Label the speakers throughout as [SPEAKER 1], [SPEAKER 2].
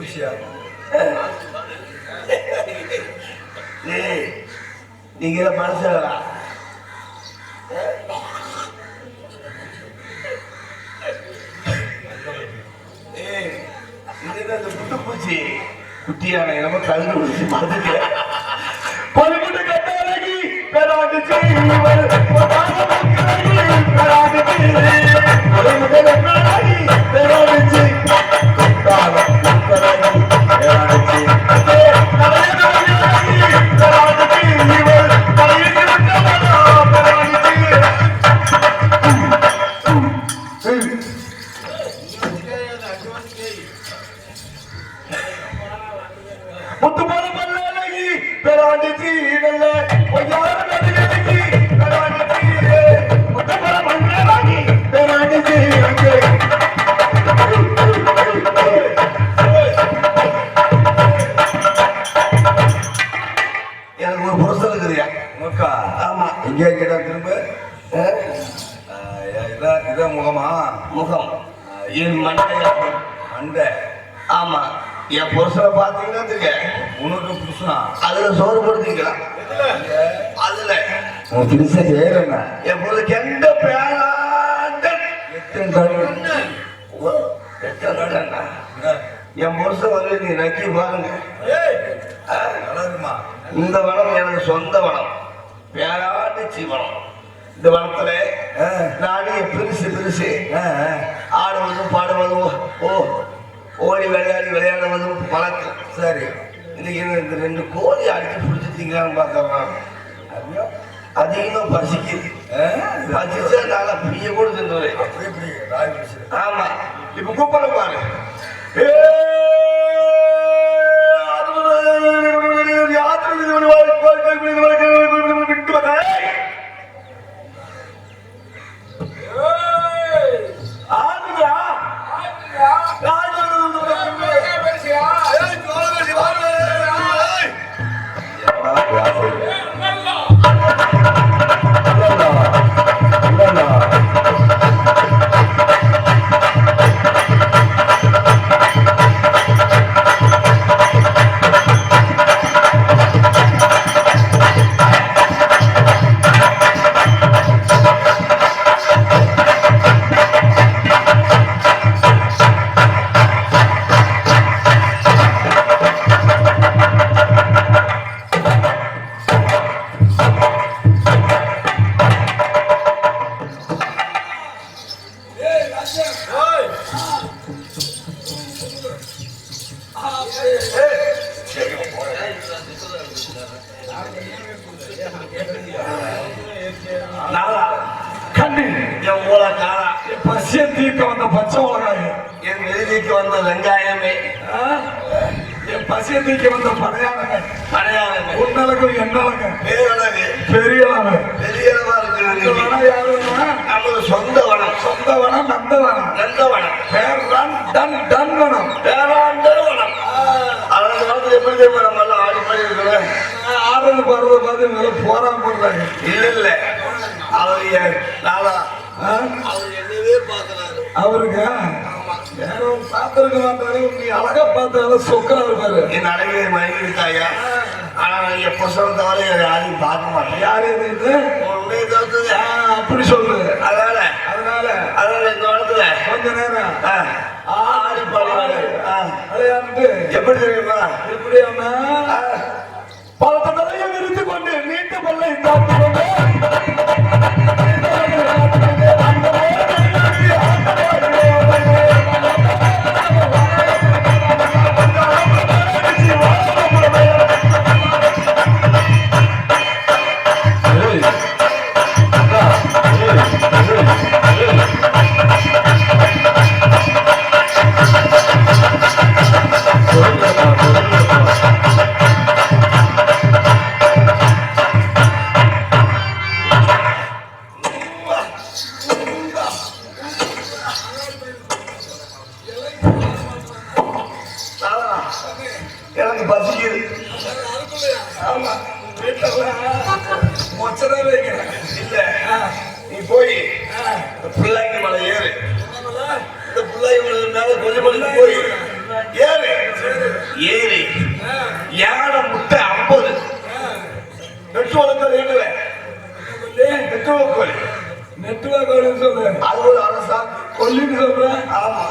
[SPEAKER 1] குஷியா
[SPEAKER 2] ஏய் நீங்க மனுஷங்களா ஏய் இது என்ன இந்த புட்டு பூச்சி? குட்டியான மறந்துட்டேன் பொலிமுட்டு கட்டாரகி
[SPEAKER 1] முகமா?
[SPEAKER 2] முகம். என் மண்டையா
[SPEAKER 1] மண்டை.
[SPEAKER 2] ஆமா என் புருஷனை பார்த்தீங்கன்னா தெரியும்
[SPEAKER 1] உனக்கு புருஷனா?
[SPEAKER 2] அதுல சோறு போடுத்தீங்களா அதுல.
[SPEAKER 1] உன் புருஷன் பேர் என்ன?
[SPEAKER 2] என் புருஷன் எந்த என் புருஷன் வந்து நீ நக்கி பாருங்க. இந்த வனம் எனக்கு சொந்த வனம் பேராண்டிச்சி வனம் இந்த வனத்துல நானே பெருசு பெருசு ஆடுவதும் பாடுவதும் ஓ ஓடி விளையாடி விளையாடுவதும் பழக்கம்
[SPEAKER 1] சரி
[SPEAKER 2] இன்னைக்கு இந்த ரெண்டு கோழி அடிச்சு பிடிச்சிட்டீங்களான்னு பார்க்கறேன்
[SPEAKER 1] ஐயோ
[SPEAKER 2] அதிகமா பசிக்குது பசிச்சா நல்லா பிய கூட
[SPEAKER 1] பிடிச்சிரு
[SPEAKER 2] ஆமா இப்ப கூப்பிட பாரு
[SPEAKER 1] என்னடா
[SPEAKER 3] வந்த
[SPEAKER 2] வெங்காயமே.
[SPEAKER 3] பசிய தீர்க்க வந்த படையாளங்க
[SPEAKER 2] அடையாளமே
[SPEAKER 3] உன்னலகு என்னலங்க
[SPEAKER 2] பேரழகு
[SPEAKER 3] பெரிய அளவு.
[SPEAKER 2] பெரியளவா
[SPEAKER 3] இந்த
[SPEAKER 2] இருக்கிறது
[SPEAKER 3] வனம் யாரு வேணுமா?
[SPEAKER 2] நமது சொந்த வனம்
[SPEAKER 3] சொந்த வனம் நந்த வனம்
[SPEAKER 2] நந்த வனம்
[SPEAKER 3] பேர் டன் டன் வனம்
[SPEAKER 2] வேளாண்ட வனம் அந்த காலத்துல எப்படி தெரியுமா நம்ம எல்லாம் ஆடி பாடி இருக்கிறோம்?
[SPEAKER 3] பார்த்து மேல போறாம போடுறாங்க.
[SPEAKER 2] இல்ல. இல்ல அவர் நாளா? அவர் என்னவே பாக்குறாரு
[SPEAKER 3] அவருக்கு? ஒரு பார்த்திருக்க மாட்டாரு நீ அழகா பார்த்தாலும் சொக்கரா இருப்பாரு.
[SPEAKER 2] என் அழகை மயங்கி தாயா ஆனா தவிர வேற யாரையும் பார்க்க மாட்டேன்.
[SPEAKER 3] யாரு அப்படி சொல்லு.
[SPEAKER 2] அதனால
[SPEAKER 3] அதனால.
[SPEAKER 2] அதனால இந்த வனத்துல
[SPEAKER 3] கொஞ்ச நேரம்.
[SPEAKER 2] ஆ, ஆடி பாடி
[SPEAKER 3] விளையாண்டு
[SPEAKER 2] எப்படி தெரியுமா?
[SPEAKER 3] எப்படி அண்ணா பலத்த தலையை விரித்து கொண்டு நீட்டு பல்லை தாத்து கொண்டு.
[SPEAKER 2] எனக்கு பசிக்குது. ஆமா. வீட்டில் வைக்கிறேன் இல்லை. நீ போய். பிள்ளைங்க மலை ஏறு. இந்த பிள்ளைங்க மேல கொஞ்சம் கொஞ்சம் போய். ஏறு. ஏறு. யானை முட்டை ஐம்பது. நெட்வொர்க் இல்லை நெட்வொர்க் கோழி.
[SPEAKER 3] நெட்வொர்க் கோழி சொல்றேன்
[SPEAKER 2] அது ஒரு அரசா?
[SPEAKER 3] கொல்லின்னு சொல்றேன்
[SPEAKER 2] ஆமா.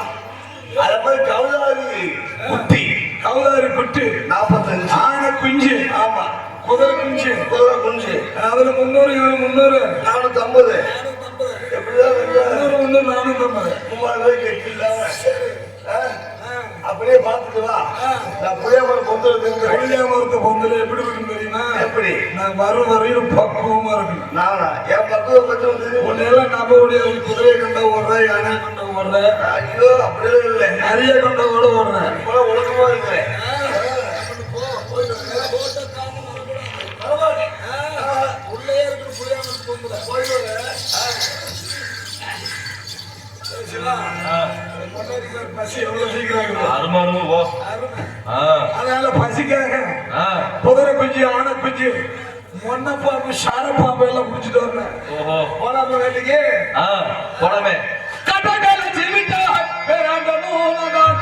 [SPEAKER 2] அதே மாதிரி கவுதாதி குட்டி.
[SPEAKER 3] கவுதாரி குட்டு
[SPEAKER 2] நாற்பத்தஞ்சு
[SPEAKER 3] ஆனை குஞ்சு.
[SPEAKER 2] ஆமா.
[SPEAKER 3] குதிரை குஞ்சு.
[SPEAKER 2] குதிரை குஞ்சு.
[SPEAKER 3] அதுல முன்னூறு இவரு முன்னூறு.
[SPEAKER 2] நானூத்தி ஐம்பது எப்படிதான்
[SPEAKER 3] முன்னூறு நானூத்தி ஐம்பது
[SPEAKER 2] மூவாயிரம் ரூபாய்க்கு கட்டி இல்லாம ஆ? அப்படியே பார்த்துட்டு வா. நான் புளியாமரம் கொண்டு வந்து
[SPEAKER 3] கொள்ளியா மரத்து பொங்கல் எப்படி இருக்கும் தெரியுமா?
[SPEAKER 2] எப்படி?
[SPEAKER 3] நான் வரும் வரையிலும் பக்குவமா இருக்கணும்.
[SPEAKER 2] நானா? என் பக்குவம் பற்றி வந்து
[SPEAKER 3] உன்னையெல்லாம் நம்ப முடியாது. குதிரையை கண்ட ஓடுற யானை கண்ட ஓடுற
[SPEAKER 2] ஐயோ அப்படியே இல்லை.
[SPEAKER 3] நிறைய கண்ட ஓட ஓடுறேன்.
[SPEAKER 2] இப்ப ஒழுக்கமா இருக்கிறேன்
[SPEAKER 3] அதனால பசிக்காக
[SPEAKER 4] ஆ.
[SPEAKER 3] குதிரை குஞ்சு ஆனை குஞ்சு மொன்ன பாம்பு சார பாம்பு எல்லாம் குடிச்சிட்டு வந்தேன்
[SPEAKER 4] ஓஹோ.
[SPEAKER 3] வேலைக்கு?
[SPEAKER 4] ஆ போலாமே.
[SPEAKER 2] Oh my God.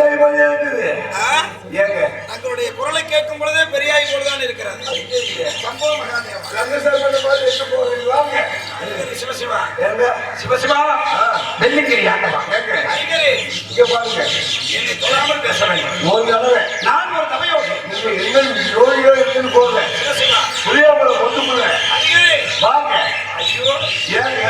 [SPEAKER 2] பெரியாய் மாதிரியே இருக்குது? ஏங்க?
[SPEAKER 5] தங்களுடைய குரலை கேட்கும் பொழுதே பெரியாய் போலதான் இருக்கிறது. சம்போ மகாதேவா
[SPEAKER 2] ரங்கசாமி மாதிரி எங்க போறீங்க வாங்க.
[SPEAKER 5] அரிகரி சிவசிவா. சிவசிவா
[SPEAKER 2] ஆ,
[SPEAKER 5] வெள்ளிங்கிரி ஆண்டவா
[SPEAKER 2] ஏங்க?
[SPEAKER 5] அரிகரி
[SPEAKER 2] இங்க பாருங்க.
[SPEAKER 5] என்னை தொடாமல் பேச வேண்டும்.
[SPEAKER 2] ஒரு தடவை.
[SPEAKER 5] நான் ஒரு தவையோடு
[SPEAKER 2] நீங்க என்ன ஜோதியோ இருக்குன்னு போங்க. புளியாமலை கொண்டுக்குள்ள
[SPEAKER 5] அரிகரி
[SPEAKER 2] வாங்க.
[SPEAKER 5] ஐயோ.
[SPEAKER 2] ஏங்க?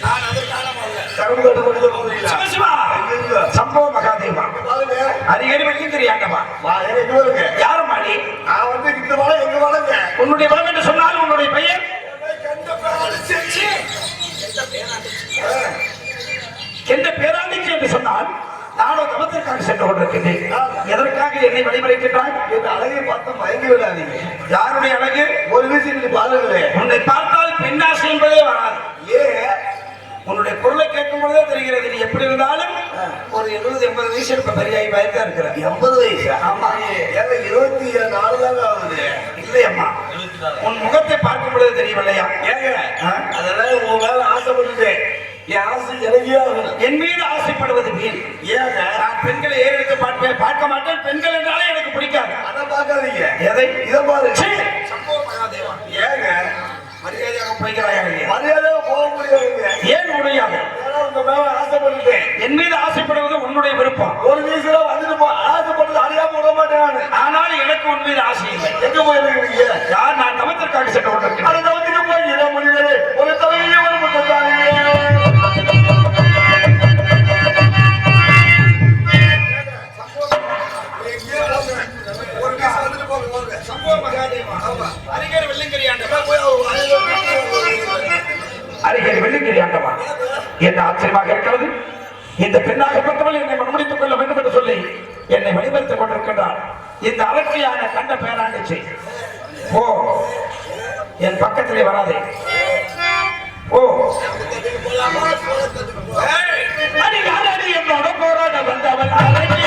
[SPEAKER 5] நான் அதற்கான
[SPEAKER 2] கட்டு கொண்டு போறீங்களா
[SPEAKER 5] சிவசிவா
[SPEAKER 2] ஐயோ.
[SPEAKER 5] சம்போ மகாதேவா.
[SPEAKER 2] பாருங்க.
[SPEAKER 5] அரிகரி வெள்ளிங்கிரி ஆண்டவா
[SPEAKER 2] வா ஏங்க இங்க வருங்க.
[SPEAKER 5] யாரும் மாடி
[SPEAKER 2] நான் வந்து இந்த வளம் எங்க வளங்க
[SPEAKER 5] உன்னுடைய பலம் என்று சொன்னால் உன்னுடைய பெயர்? எந்த பேராண்டிக்கு என்று சொன்னால் நானும் தவத்திற்காக சென்று கொண்டிருக்கின்றேன். எதற்காக என்னை வழிமறைக்கின்றாய்
[SPEAKER 2] என் அழகை பார்த்து மயங்கி விடாதீங்க.
[SPEAKER 5] யாருடைய அழகு?
[SPEAKER 2] ஒரு வீசி நீ பாருங்களேன்.
[SPEAKER 5] உன்னை பார்த்தால் பெண்ணாசை என்பதே வராது. குரலை கேட்கும் பொழுதே தெரிகிறது நீ எப்படி இருந்தாலும் ஒரு எழுபது எண்பது வயசு இருப்ப பெரியாய் பயத்தா இருக்கிற.
[SPEAKER 2] எண்பது வயசு?
[SPEAKER 5] ஆமா.
[SPEAKER 2] ஏங்க இருபத்தி ஏழு நாலு தாங்க ஆகுது.
[SPEAKER 5] இல்லை அம்மா உன் முகத்தை பார்க்கும் பொழுது தெரியவில்லையா?
[SPEAKER 2] ஏங்க அதெல்லாம் உங்க மேல ஆசைப்பட்டுட்டேன். என்
[SPEAKER 5] மீது ஆசைப்படுவது வீண்.
[SPEAKER 2] ஏங்க.
[SPEAKER 5] நான் பெண்களை ஏறெடுத்து பார்ப்பேன்? பார்க்க மாட்டேன். பெண்கள் என்றாலே எனக்கு பிடிக்காது.
[SPEAKER 2] அதை பார்க்காதீங்க.
[SPEAKER 5] எதை?
[SPEAKER 2] இதை பாரு
[SPEAKER 5] சீ! சம்போ மகாதேவா
[SPEAKER 2] ஏங்க
[SPEAKER 5] மரியாதையாக போய்கிறாயா இல்லையா?
[SPEAKER 2] மரியாதையா போக முடியாதுங்க
[SPEAKER 5] ஏன் முடியாது? என் மீது ஆசைப்படுவது உன்னுடைய விருப்பம்.
[SPEAKER 2] ஒரு வந்துட்டு ஆசைப்பட்டது அறியாம விட
[SPEAKER 3] மாட்டேன் நானு.
[SPEAKER 5] ஆனாலும் எனக்கு உண்மையில் ஆசை இல்லை.
[SPEAKER 3] எங்க போயிருக்கீங்க?
[SPEAKER 5] யார்? நான் தவத்திற்காக சென்று கொண்டிருக்கிறேன்.
[SPEAKER 3] அந்த தவத்துக்கு போய் ஒரு தலையே ஒரு
[SPEAKER 1] நிமிஷம் வந்துட்டு போங்க,
[SPEAKER 5] அரிகர் வெள்ளிங்கிரி ஆண்டவா. அரிகர் வெள்ளிங்கிரி ஆண்டவா என்ன ஆச்சரியமாக இருக்கிறது? இந்த பெண்ணாகப்பட்டவள் என்னை மண்முடித்துக் கொள்ள வேண்டும் என்று சொல்லி என்னை வழிபடுத்திக் கொண்டிருக்கின்றார் இந்த அரக்கியான கண்ட பேராண்டிச்சு. ஓ என் பக்கத்திலே வராதே. ஓ. அடி என்னோட போராட வந்தவள். அரக்கிய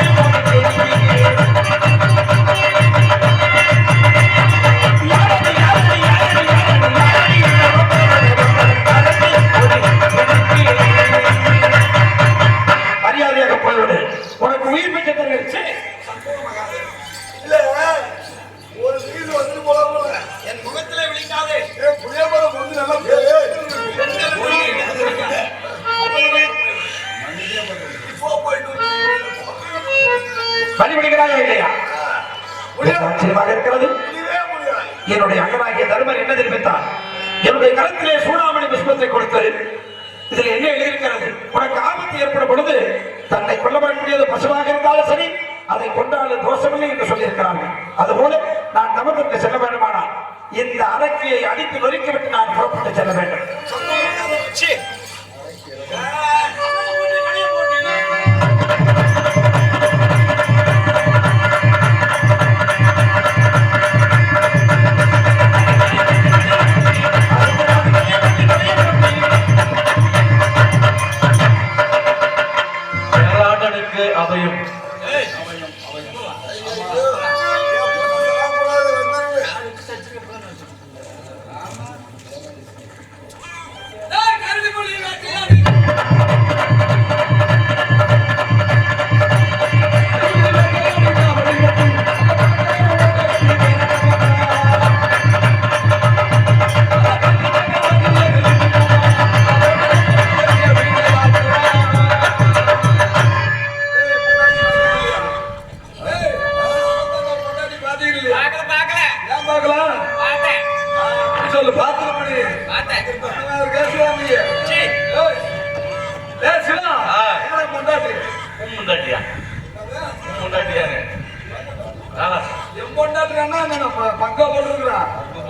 [SPEAKER 5] அதை கொண்டாடு தோஷமில்லை என்று சொல்லியிருக்கிறார்கள். அதுபோல நான் தமத்திற்கு செல்ல வேண்டுமானால் இந்த அரக்கியை அடித்து நொறுக்கிவிட்டு நான் புறப்பட்டு செல்ல வேண்டும்.
[SPEAKER 3] அதையும்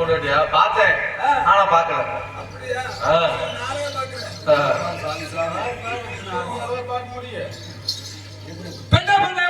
[SPEAKER 4] உங்க முண்டாட்டியா பார்த்தேன். ஆனா பார்க்கல. ஆ. ஆ.
[SPEAKER 3] பெண்ண பெண்ண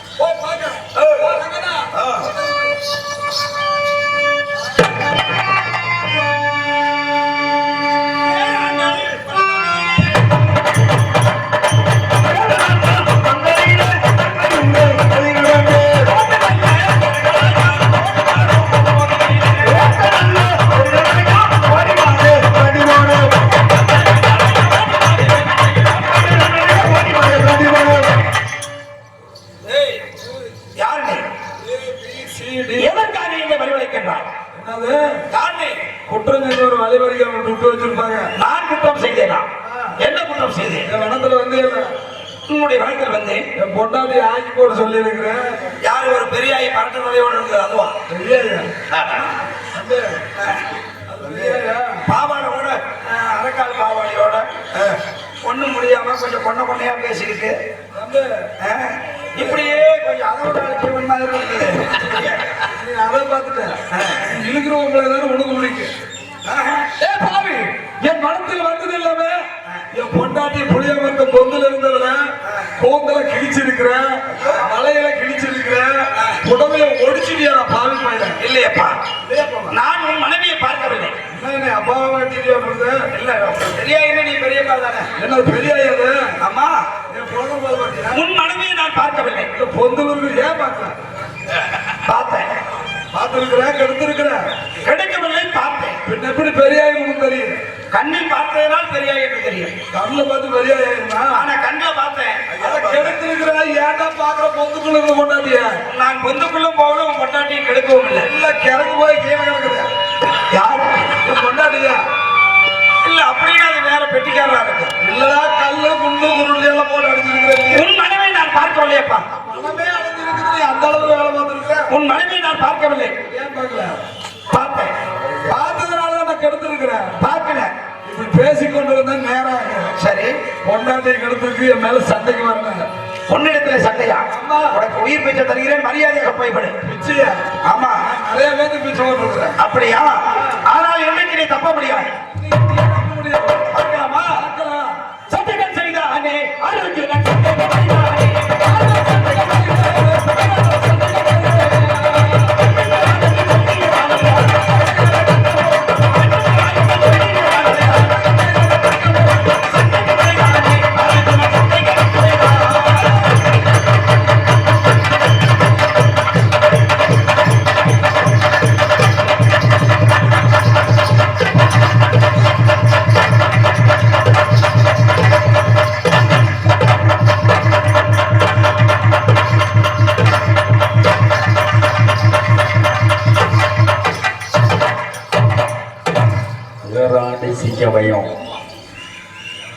[SPEAKER 5] இருக்குது அதுவா பாவாடையோட அஹ், பாவாடையோட ஒண்ணும் முடியாம கொஞ்சம் பொண்ண பொண்ணையா பேசிக்கிட்டு இப்படியே கொஞ்சம் அதோட அழைச்சவன் மாதிரி இருக்குது
[SPEAKER 3] அதை பார்த்துட்டேன் இழுக்கிறவங்களை தானே உனக்கு பிடிக்கும் ஏ பாவி என் மனத்தில் வந்தது இல்லாம என் பொண்டாட்டி புளிய மரத்த பொந்துல இருந்தவன கோந்தல கிழிச்சிருக்கிறேன் மலையில கிழிச்சிருக்கிறேன் புடவைய ஒடிச்சிட்டியா பாவி பையன்?
[SPEAKER 5] இல்லையப்பா. நான் உன் மனைவியை பார்க்கவில்லை.
[SPEAKER 3] என்ன அப்பாவை வாட்டிட்டியா போகுது
[SPEAKER 5] இல்ல பெரியாயின்னு நீ பெரியப்பா தானே?
[SPEAKER 3] என்ன பெரிய
[SPEAKER 5] அம்மா. உன் மனைவியை நான் பார்க்கவில்லை.
[SPEAKER 3] இந்த பொந்துல இருக்கு ஏன் பார்க்கல?
[SPEAKER 5] பார்த்தேன்.
[SPEAKER 3] பார்த்துருக்கிறேன் கெடுத்திருக்கிறேன்
[SPEAKER 5] கிடைக்கவில்லை பார்த்தேன்.
[SPEAKER 3] பின்ன எப்படி பெரிய ஆய் உனக்கு தெரியும்?
[SPEAKER 5] கண்ணில் பார்த்ததனால் பெரியாய் என்று தெரியும்.
[SPEAKER 3] கண்ணில் பார்த்து பெரிய ஆயிருந்தா
[SPEAKER 5] ஆனா கண்ணில் பார்த்தேன்.
[SPEAKER 3] அதை கெடுத்திருக்கிற ஏன்டா பாக்குற பொந்துக்குள்ள இருந்து கொண்டாட்டியா
[SPEAKER 5] நான் பொந்துக்குள்ளும் போகல உன் பொண்டாட்டியை கெடுக்கவும் இல்லை.
[SPEAKER 3] இல்ல கிறங்கு போய் கீழே கிடக்குது
[SPEAKER 5] யார்?
[SPEAKER 3] என் பொண்டாட்டியா.
[SPEAKER 5] இல்ல அப்படின்னு அது வேற பெட்டிக்காரரா இருக்கு.
[SPEAKER 3] இல்லடா கல்லு குண்டு குருள் எல்லாம் போட்டு அடிச்சிருக்கிறேன்
[SPEAKER 5] உன் மனைவியை நான் பார்க்கவில்லையப்பா.
[SPEAKER 3] பணமே அடைஞ்சிருக்குது நீ அந்த அளவு வேலை பார்த்துருக்க
[SPEAKER 5] உன் மனைவியை நான் பார்க்கவில்லை.
[SPEAKER 3] ஏன் பார்க்கல? பேசிக்கொண்டிருந்த நேரம்
[SPEAKER 5] சரி
[SPEAKER 3] பொண்டாட்டி கிடத்துக்கு என் மேல சண்டைக்கு வரல.
[SPEAKER 5] பொன்னிடத்துல சண்டையா? உனக்கு உயிர் பிச்சை தருகிறேன் மரியாதையாக போய்படு
[SPEAKER 3] பிச்சையா
[SPEAKER 5] ஆமா.
[SPEAKER 3] நிறைய பேருக்கு பிச்சை போட்டுருக்குறேன்
[SPEAKER 5] அப்படியா? ஆனால் என்னைக்கு நீ தப்ப முடியாது?
[SPEAKER 3] சட்டங்கள் செய்தானே அருள்